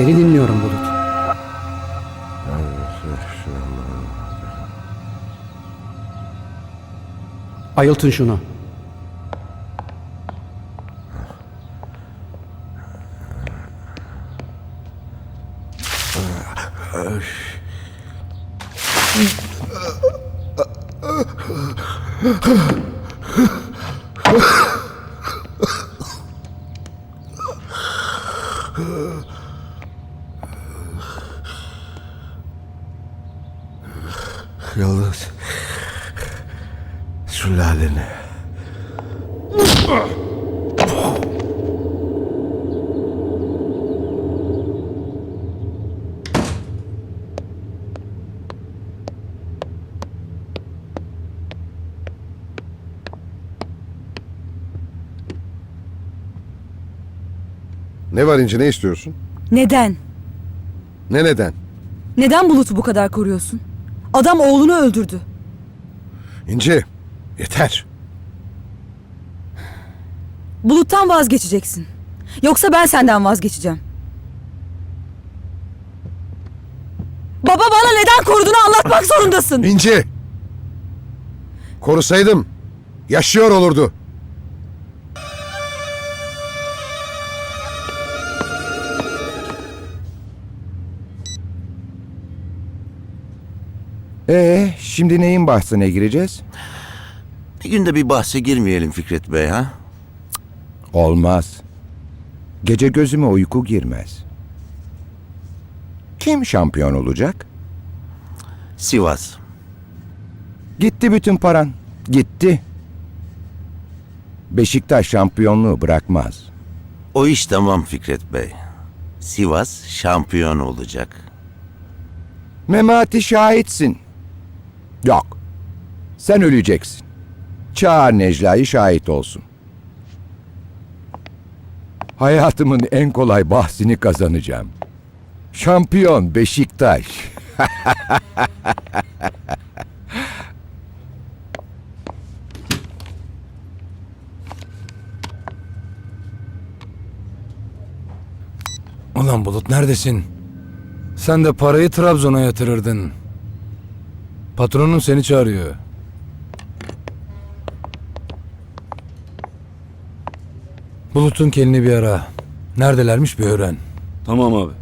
Seni dinliyorum Bulut. Ayıltın şunu. Yıldız. Sülaleni. Ne var İnci ne istiyorsun? Neden? Ne neden? Neden Bulut'u bu kadar koruyorsun? Adam oğlunu öldürdü. İnci yeter. Bulut'tan vazgeçeceksin. Yoksa ben senden vazgeçeceğim. Baba bana neden koruduğunu anlatmak zorundasın. İnci. Korusaydım yaşıyor olurdu. Ee, şimdi neyin bahsine gireceğiz? Bir günde bir bahse girmeyelim Fikret Bey ha? Olmaz. Gece gözüme uyku girmez. Kim şampiyon olacak? Sivas. Gitti bütün paran. Gitti. Beşiktaş şampiyonluğu bırakmaz. O iş tamam Fikret Bey. Sivas şampiyon olacak. Memati şahitsin. Yok. Sen öleceksin. Çağır Necla'yı şahit olsun. Hayatımın en kolay bahsini kazanacağım. Şampiyon Beşiktaş. Ulan Bulut neredesin? Sen de parayı Trabzon'a yatırırdın. Patronun seni çağırıyor. Bulut'un kelini bir ara. Neredelermiş bir öğren. Tamam abi.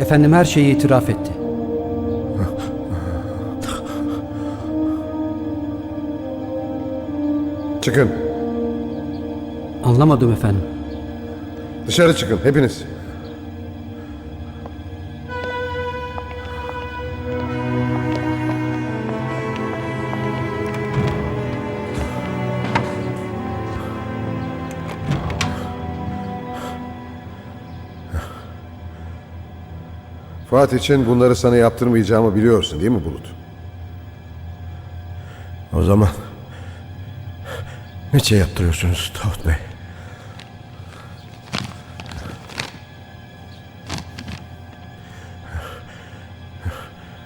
Efendim her şeyi itiraf etti. Çıkın. Anlamadım efendim. Dışarı çıkın hepiniz. Fuat için bunları sana yaptırmayacağımı biliyorsun değil mi Bulut? O zaman niçin yaptırıyorsunuz Davut Bey?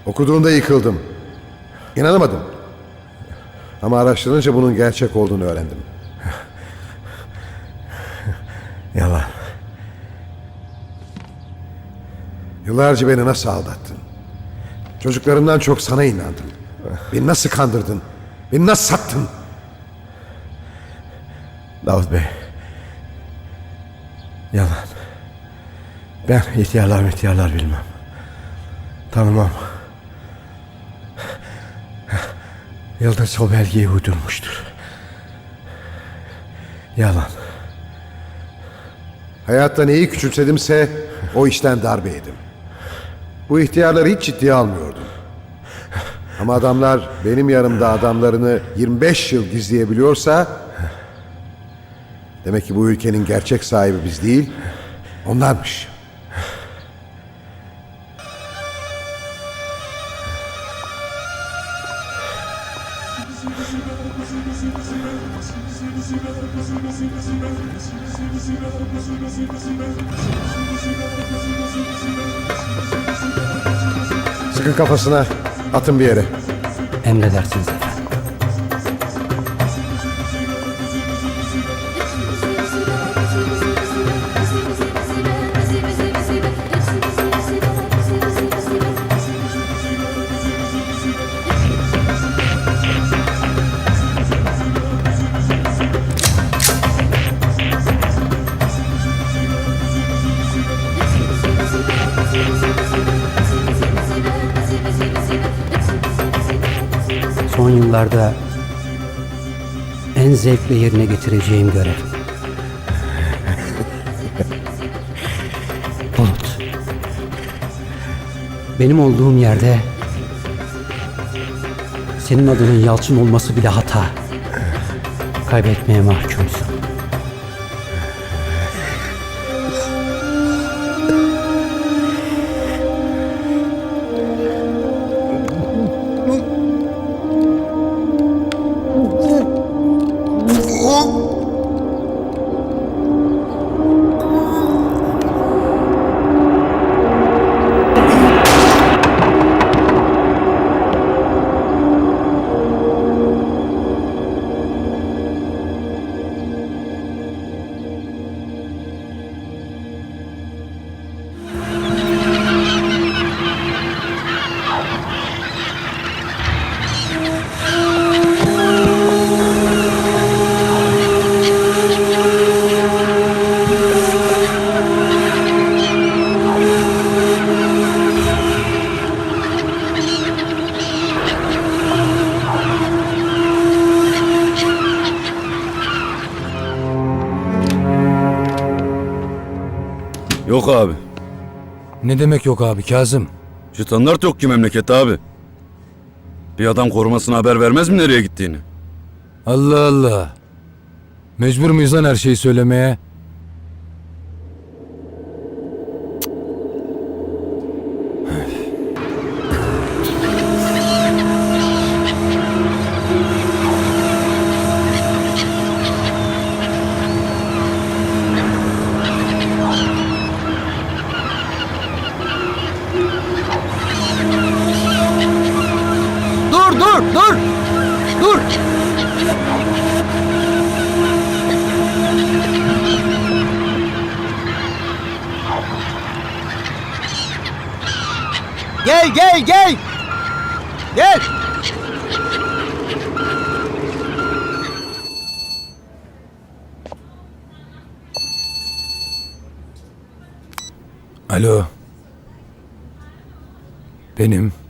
Okuduğunda yıkıldım. İnanamadım. Ama araştırınca bunun gerçek olduğunu öğrendim. Yıllarca beni nasıl aldattın? Çocuklarımdan çok sana inandım. Beni nasıl kandırdın? Beni nasıl sattın? Davut Bey. Yalan. Ben ihtiyarlar ihtiyarlar bilmem. Tanımam. Yıldız o belgeyi uydurmuştur. Yalan. Hayatta neyi küçümsedimse o işten darbe yedim. Bu ihtiyarları hiç ciddiye almıyordum. Ama adamlar benim yanımda adamlarını 25 yıl gizleyebiliyorsa demek ki bu ülkenin gerçek sahibi biz değil, onlarmış. Sıkın kafasına, atın bir yere. Emredersiniz efendim. Son yıllarda en zevkle yerine getireceğim görev. Bulut. Benim olduğum yerde senin adının Yalçın olması bile hata. Kaybetmeye mahkumsun. Yok abi. Ne demek yok abi Kazım? Standart yok ki memlekette abi. Bir adam korumasına haber vermez mi nereye gittiğini? Allah Allah. Mecbur muyuz lan her şeyi söylemeye? Dur dur dur! Dur! Gel gel gel! Gel! Alo. Benim.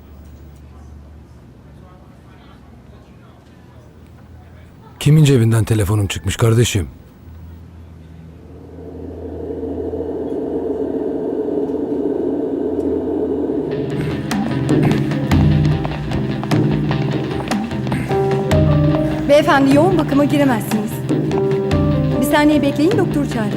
Kimin cebinden telefonum çıkmış kardeşim? Beyefendi yoğun bakıma giremezsiniz. Bir saniye bekleyin doktor çağırın.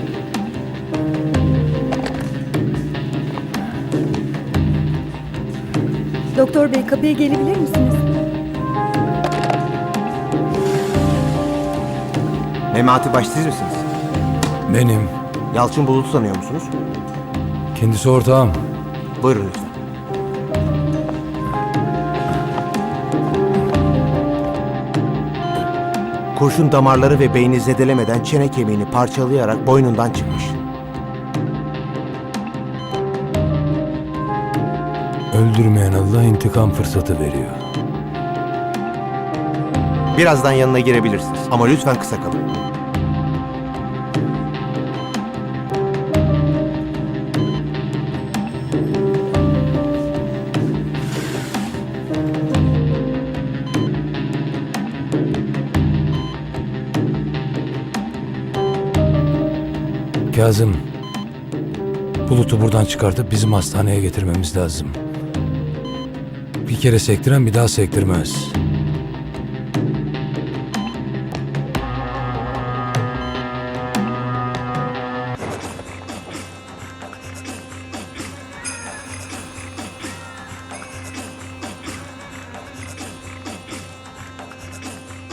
Doktor bey kapıya gelebilir misiniz? Memati Baş siz misiniz? Benim. Yalçın Bulut'u tanıyor musunuz? Kendisi ortağım. Buyurun lütfen. Kurşun damarları ve beyni zedelemeden çene kemiğini parçalayarak boynundan çıkmış. Öldürmeyen Allah intikam fırsatı veriyor. Birazdan yanına girebilirsiniz ama lütfen kısa kalın. Kazım. Bulut'u buradan çıkartıp bizim hastaneye getirmemiz lazım. Bir kere sektiren bir daha sektirmez.